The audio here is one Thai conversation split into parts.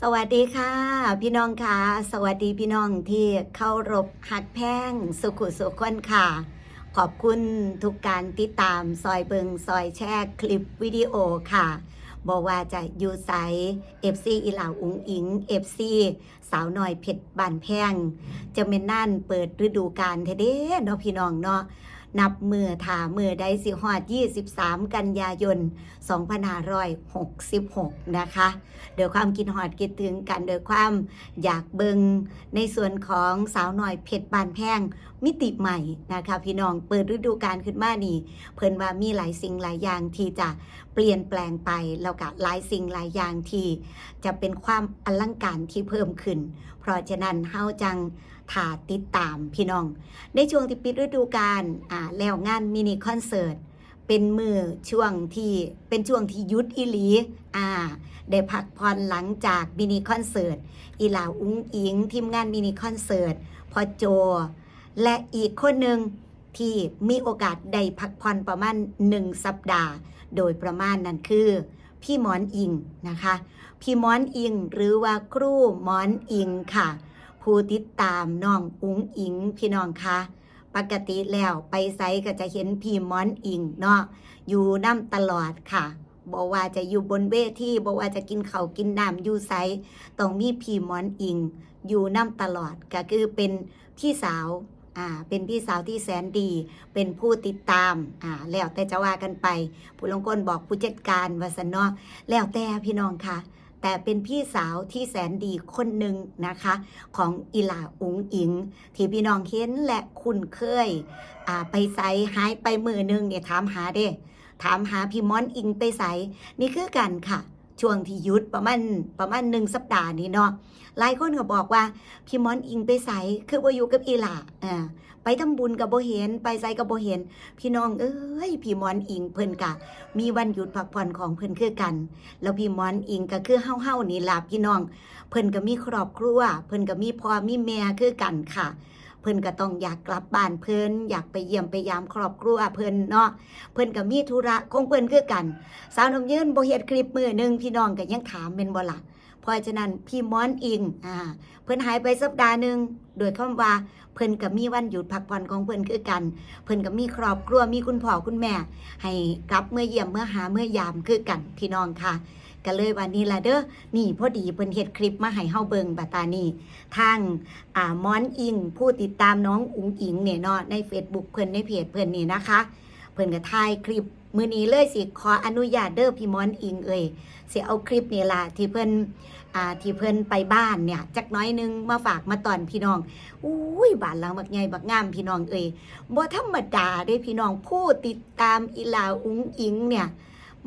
สวัสดีค่ะ พี่น้องค่ะ สวัสดีพี่น้องที่เข้ารบหักแพงสุขุสุขคนค่ะ ขอบคุณทุกการติดตามซอยเบิงซอยแชร์คลิปวิดีโอค่ะบอกว่าจะอยู่ไซเอฟซีอีหลาวอุงอิงเอฟซีสาวหน่อยเพชรบานแพงจะเป็นนั่นเปิดฤดูกาลเทเด้เนาะพี่น้องเนาะ นับมือถามือได้สิฮอด 23 กันยายน 2566 นะคะโดยความกินหอดคิดถึงกันโดยความอยากเบิงในส่วนของสาวหน่อยเพชรบานแพง มิติใหม่นะคะพี่น้องเปิดฤดูกาลขึ้นมานี่ เพิ่นว่ามีหลายสิ่งหลายอย่างที่จะเปลี่ยนแปลงไปแล้วก็หลายสิ่งหลายอย่างที่จะเป็นความอลังการที่เพิ่มขึ้น เพราะฉะนั้นเฮาจังถ่าติดตามพี่น้อง ในช่วงที่ปิดฤดูกาลอ่าแล้วงานมินิคอนเสิร์ตเป็นมือช่วงที่เป็นช่วงที่ยุดอีหลีอ่าได้พักผ่อนหลังจากมินิคอนเสิร์ตอีหลาวอุ้งอิงทีมงานมินิคอนเสิร์ตพอโจ และอีกคนหนึ่งที่มีโอกาสได้พักผ่อนประมาณหนึ่งสัปดาห์ โดยประมาณนั้นคือ พี่หมอนอิงนะคะ พี่หมอนอิงหรือว่าครูหมอนอิงค่ะ ผู้ติดตามน้องอุ้งอิงพี่น้องคะปกติแล้วไปไซก็จะเห็นพี่หมอนอิงเนาะอยู่น้ำตลอดค่ะบอกว่าจะอยู่บนเวทีบอกว่าจะกินเขากินน้ำอยู่ไซต้องมีพี่หมอนอิง อยู่น้ำตลอดก็คือเป็นพี่สาว อ่าเป็นพี่สาวที่แสนดี เป็นผู้ติดตามอ่าแล้วแต่จะว่ากันไป ผู้ลงกลบอกผู้จัดการวาสนเนาะแล้วแต่พี่น้องค่ะ แต่เป็นพี่สาวที่แสนดีคนหนึ่งนะคะ ของอีหลาอุงอิง ที่พี่น้องเห็นและคุ้นเคยอ่าไปใส่หายไปมือหนึงเนี่ยถามหาเด้ถามหาพี่ม้อนอิงไปใส่นี่คือกันค่ะ ช่วงที่หยุดประมาณประมาณหนึ่งสัปดาห์นี้เนาะหลายคนก็บอกว่าพี่ม้อนอิงไปใส่คือว่าอยู่กับอีหลาอ่าไปทำบุญกับโบเห็นไปใส่กับโบเห็น พี่น้องเอ้ยพี่ม้อนอิงเพิ่นกะ มีวันหยุดพักผ่อนของเพิ่นคือกัน แล้วพี่ม้อนอิงก็คือเฮาเฮานี่ล่ะพี่น้อง เพิ่นก็มีครอบครัวเพิ่นก็มีพ่อมีแม่คือกันค่ะ เพิ่นก็ต้องอยากกลับบ้านเพิ่นอยากไปเยี่ยมไปยามครอบครัวเพิ่นเนาะเพิ่นก็มีธุระของเพิ่นคือกัน สาวน้ำยืนบ่เฮ็ดคลิปมือหนึงพี่น้องก็ยังถามเป็นบ่ล่ะเพราะฉะนั้นพี่ม้อนอิงอ่าเพิ่นหายไปสัปดาห์หนึงโดยคำว่าเพิ่นก็มีวันหยุดพักผ่อนของเพิ่นคือกัน เพิ่นก็มีครอบครัวมีคุณพ่อคุณแม่ ให้กลับเมื่อเยี่ยมเมื่อหาเมื่อยามคือกันพี่น้องค่ะ ก็เลยวันนี้ล่ะเด้อนี่พอดีเพิ่นเฮ็ดคลิปมาให้เฮาเบิ่งบัตานี้ทางอ่ามอนอิง ผู้ติดตามน้องอุ๋งอิงเนี่ยเนาะใน Facebook เพิ่นในเพจเพิ่นนี่นะคะ เพิ่นก็ถ่ายคลิปมื้อนี้เลยสิขออนุญาตเด้อพี่มอนอิงเอ้ยสิเอาคลิปนี่ล่ะที่เพิ่นอ่าที่เพิ่นไปบ้านเนี่ยจักน้อยนึงมาฝากมาตอนพี่น้องอุ้ยบ้านหลังบักใหญ่บักงามพี่น้องเอ้ยบ่ธรรมดาเด้พี่น้องผู้ติดตามอีลาอุ๋งอิงเนี่ย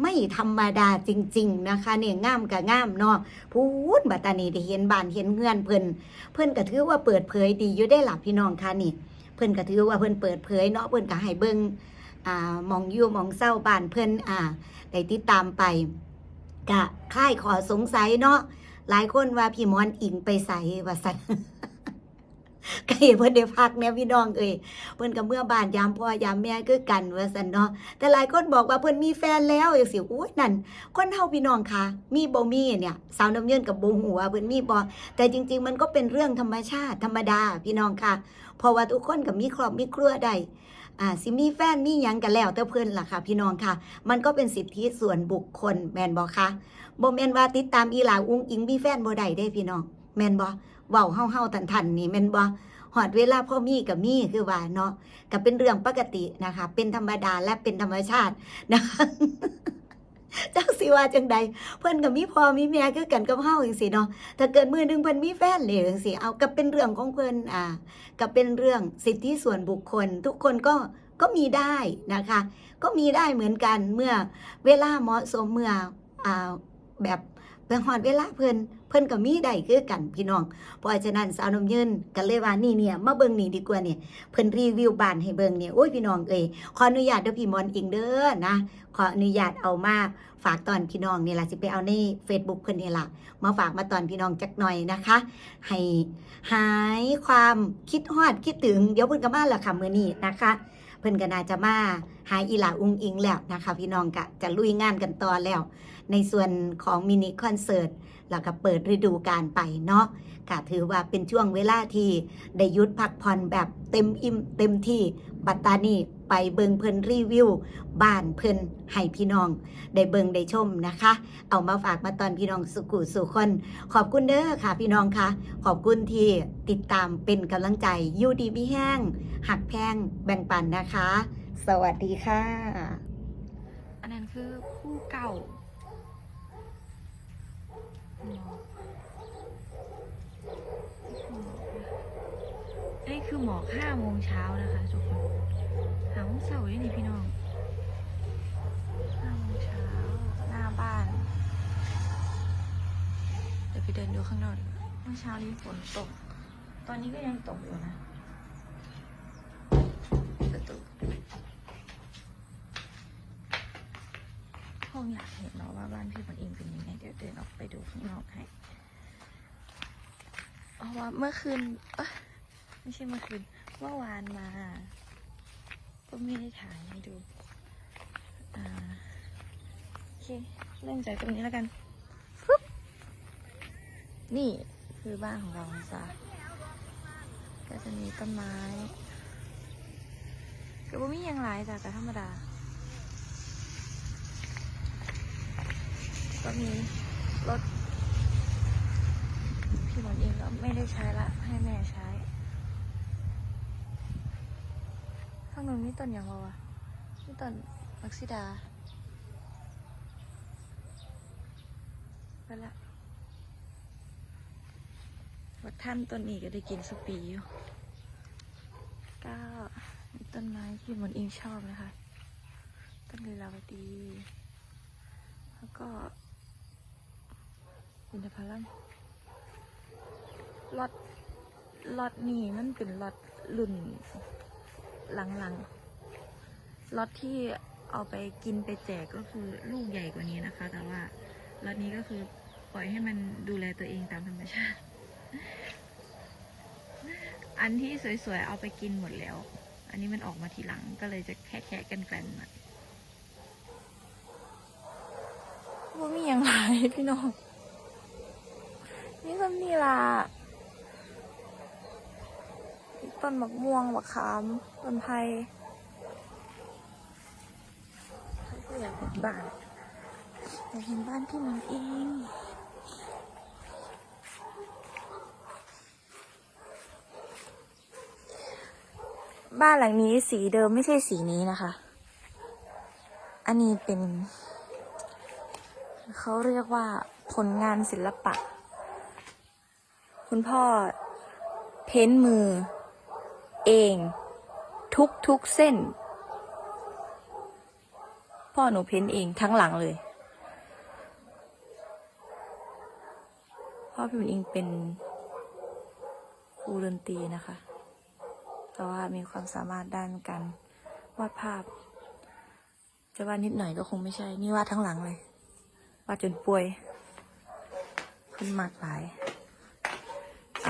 ไม่ธรรมดาจริง ๆ นะคะเนี่ยง่ามกับง่ามเนาะพูดบัตานี้ได้เห็นบานเห็นเงื่อนเพิ่นเพิ่นก็ถือว่าเปิดเผยดีอยู่ได้หลับพี่น้องค่ะนี่ เพิ่นก็ถือว่าเพิ่นเปิดเผยเนาะเพิ่นก็ให้เบิ่งอ่ามองอยู่มองเศร้าบานเพิ่นอ่าได้ติดตามไปกะค่ายขอสงสัยเนาะหลายคนว่าพี่มอนอิงไปใส่ว่าซั่น ก็เห็นเพิ่นได้พักเนี่ยพี่น้องเอ้ยเพิ่นก็เมื่อบ้านยามพ่อยามแม่คือกันว่าซั่นเนาะแต่หลายคนบอกว่าเพิ่นมีแฟนแล้วจังซี่อุ้ยนั่น คนเฮาพี่น้องค่ะ มีบ่มีเนี่ยสาวน้ำเยินกับบ่หัวเพิ่นมีบ่แต่จริง ๆ มันก็เป็นเรื่องธรรมชาติธรรมดาพี่น้องค่ะ เพราะว่าทุกคนก็มีครอบมีครัวได้อ่าสิมีแฟนมีหยังกันแล้วแต่เพิ่นล่ะค่ะ พี่น้องค่ะ มันก็เป็นสิทธิส่วนบุคคลแม่นบ่คะบ่แม่นว่าติดตามอีหลาอุ้งอิงมีแฟนบ่ได้เด้พี่น้องแม่นบ่ เว้าเฮาๆทันๆนี่แม่นบ่ฮอดเวลาพ่อมีก็มีคือว่าเนาะก็เป็นเรื่องปกตินะคะ เป็นธรรมดาและเป็นธรรมชาตินะคะจักสิว่าจังใดเพิ่นก็มีพ่อมีแม่คือกันกับเฮาจังซี่เนาะถ้าเกิดมือหนึงเพิ่นมีแฟนเลยจังซี่เอาก็เป็นเรื่องของเพิ่นอ่าก็เป็นเรื่องสิทธิส่วนบุคคล ทุกคนก็ก็มีได้นะคะ ก็มีได้เหมือนกันเมื่อเวลาเหมาะสมเมื่ออ่าแบบเป็นฮอดเวลาเพิ่น เพิ่นก็มีได้คือกันพี่น้อง เพราะฉะนั้นสาวนมยืนก็เลยว่านี่เนี่ยมาเบิ่งนี่ดีกว่าเนี่ยเพิ่นรีวิวบ้านให้เบิ่งเนี่ยโอ้ยพี่น้องเอ้ยขออนุญาตเด้อพี่มอนอิงเด้อนะขออนุญาตเอามาฝากตอนพี่น้องนี่ล่ะสิไปเอาใน Facebook เพิ่นนี่ล่ะมาฝากมาตอนพี่น้องจักหน่อยนะคะ ให้หายความคิดฮอดคิดถึงเดี๋ยวเพิ่นก็มาล้วค่ะมื้อนี้นะคะเพิ่นก็น่าจะมาหาอีหลาอุงอิงแล้วนะคะ พี่น้องก็จะลุยงานกันต่อแล้ว ในส่วนของมินิคอนเสิร์ต แล้วก็เปิดฤดูกาลไปเนาะก็ถือว่าเป็นช่วงเวลาที่ได้ยุดพักผ่อนแบบเต็มอิ่มเต็มที่ปัตตานีไปเบิงเพิ่นรีวิวบ้านเพิ่นให้พี่น้อง ได้เบิงได้ชมนะคะ เอามาฝากมาตอนพี่น้องสุขุสุคน ขอบคุณเด้อค่ะพี่น้องค่ะ ขอบคุณที่ติดตามเป็นกำลังใจยูดีพี่แห้งหักแพงแบ่งปันนะคะ สวัสดีค่ะ อันนั้นคือคู่เก่า นนี้คือหมอกห้าโมงเช้านะคะทุกคนหาโมงเสาร์นี่พี่น้องห้าโมงเช้าหน้าบ้าน เดี๋ยวไปเดินดูข้างนอกดีกว่าเมื่อเช้านี้ฝนตก ตอนนี้ก็ยังตกอยู่นะประตูคงอยากเห็นเนาะว่าบ้านพี่คนเองเป็นยังไง เดินออกไปดูข้างนอกให้ เพราะว่าเมื่อคืนไม่ใช่เมื่อคืน เมื่อวานมา ก็ไม่ได้ถ่ายให้ดูอ่าโอเค เริ่มจากตรงนี้แล้วกันปึ๊บนี่คือบ้านของเราจ้ะก็จะมีต้นไม้ก็บ่มียังหลายจ้ะแต่ธรรมดาก็มี รถ พี่หมอนเองก็ไม่ได้ใช้ละ ให้แม่ใช้ข้างนู้นมีต้นอย่างวะวะมีต้นลักซิดาไปละวัดท่านต้นนี้ก็ได้กินสปีอยู่ก็มีต้นไม้ที่หมอนเองชอบนะคะ ต้นลีลาวดี แล้วก็ อินทผลัมล็อตล็อตนี้มันเป็นล็อตรุ่นหลังๆล็อตที่เอาไปกินไปแจกก็คือลูกใหญ่กว่านี้นะคะ แต่ว่าล็อตนี้ก็คือปล่อยให้มันดูแลตัวเองตามธรรมชาติ อันที่สวยๆ เอาไปกินหมดแล้ว อันนี้มันออกมาทีหลังก็เลยจะแค่ๆกันแกลนหน่อยว่ามีอย่างไรพี่น้อง นี่ก็นี่ล่ะต้นมะม่วงมะขามต้นไผ่ใครอยากเห็นบ้านอยากเห็นบ้านพี่มันเองบ้านหลังนี้สีเดิมไม่ใช่สีนี้นะคะ อันนี้เป็น เขาเรียกว่าผลงานศิลปะ คุณพ่อ เพ้นมือ เอง ทุกทุกเส้น พ่อหนูเพ้นเองทั้งหลังเลย พ่อพี่หมินเองเป็นครูดนตรีนะคะ แต่ว่ามีความสามารถด้านการวาดภาพ จะวาดนิดหน่อยก็คงไม่ใช่ นี่วาดทั้งหลังเลย วาดจนป่วย ขึ้นมากหลาย